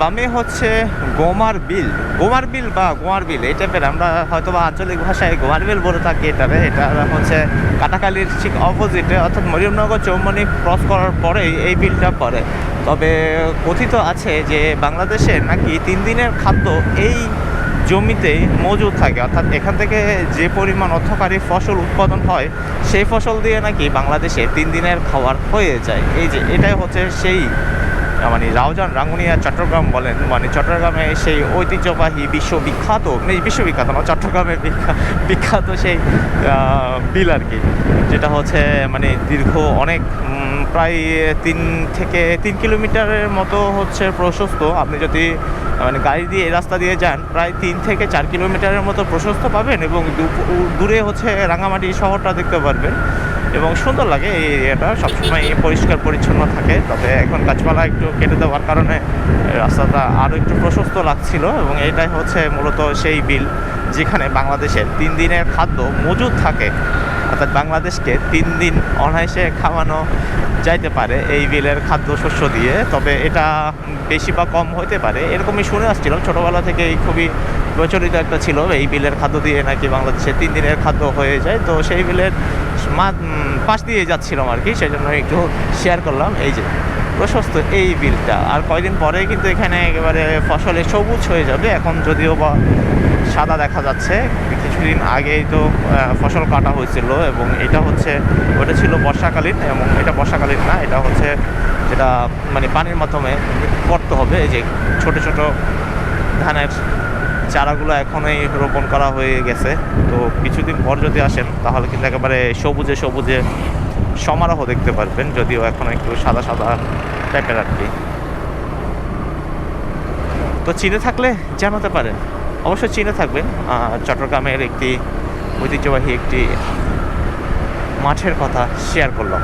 বামে হচ্ছে গোমার বিল। গোমার বিল বা গোমার বিল, এই টাইপের আমরা হয়তো বা আঞ্চলিক ভাষায় গোমার বিল বলে থাকি এটারে। এটা হচ্ছে কাটাকালির ঠিক অপোজিটে অর্থাৎ মরিয়মনগর চৌমনি ক্রস করার পরেই এই বিলটা পড়ে। তবে কথিত আছে যে বাংলাদেশে নাকি তিন দিনের খাদ্য এই জমিতেই মজুদ থাকে। অর্থাৎ এখান থেকে যে পরিমাণ অর্থকারী ফসল উৎপাদন হয়, সেই ফসল দিয়ে নাকি বাংলাদেশে তিন দিনের খাবার হয়ে যায়। এই যে, এটাই হচ্ছে সেই মানে রাউজান রাঙ্গুনিয়া, চট্টগ্রাম বলেন মানে চট্টগ্রামে সেই ঐতিহ্যবাহী বিশ্ববিখ্যাত মানে বিশ্ববিখ্যাত না চট্টগ্রামের বিখ্যা- বিখ্যাত সেই বিল আর কি, যেটা হচ্ছে মানে দীর্ঘ অনেক প্রায় তিন থেকে তিন কিলোমিটারের মতো হচ্ছে প্রশস্ত। আপনি যদি মানে গাড়ি দিয়ে, রাস্তা দিয়ে যান, প্রায় তিন থেকে চার কিলোমিটারের মতো প্রশস্ত পাবেন এবং দূরে হচ্ছে রাঙামাটি শহরটা দেখতে পারবেন। এবং সুন্দর লাগে এই এরিয়াটা। সবসময় পরিষ্কার, পরিচ্ছন্ন থাকে। তবে এখন গাছপালা একটু কেটে দেওয়ার কারণে রাস্তাটা আরও একটু প্রশস্ত লাগছিল এবং এটাই হচ্ছে মূলত সেই বিল যেখানে বাংলাদেশের তিন দিনের খাদ্য মজুদ থাকে। অর্থাৎ বাংলাদেশকে তিন দিন অনায়াসে খাওয়ানো যাইতে পারে এই বিলের খাদ্য শস্য দিয়ে। তবে এটা বেশি বা কম হতে পারে, এরকমই শুনে আসছিলাম। ছোটোবেলা থেকেই খুবই প্রচলিত একটা ছিল, এই বিলের খাদ্য দিয়ে নাকি বাংলাদেশে তিন দিনের খাদ্য হয়ে যায়। তো সেই বিলের পাশ দিয়ে যাচ্ছিলাম আর কি সেই জন্য একটু শেয়ার করলাম। এই যে, প্রশস্ত এই বিলটা। আর কয়দিন পরে কিন্তু এখানে একেবারে ফসলে সবুজ হয়ে যাবে। এখন যদিও বা সাদা দেখা যাচ্ছে, কিছুদিন আগেই তো ফসল কাটা হয়েছিল এবং এটা হচ্ছে, ওটা ছিল বর্ষাকালীন এবং এটা বর্ষাকালীন না, এটা হচ্ছে যেটা মানে পানির মাধ্যমে করতে হবে। এই যে, ছোট ছোট ধানের চারাগুলো এখনই রোপণ করা হয়ে গেছে। তো কিছুদিন পর যদি আসেন, তাহলে কিন্তু একেবারে সবুজে সবুজে সমারোহ দেখতে পারবেন, যদিও এখন একটু সাদা সাদা টাইপের আর কি। তো চিনে থাকলে জানাতে পারেন। অবশ্যই চিনে থাকবেন। চট্টগ্রামের একটি ঐতিহ্যবাহী একটি মাঠের কথা শেয়ার করলাম।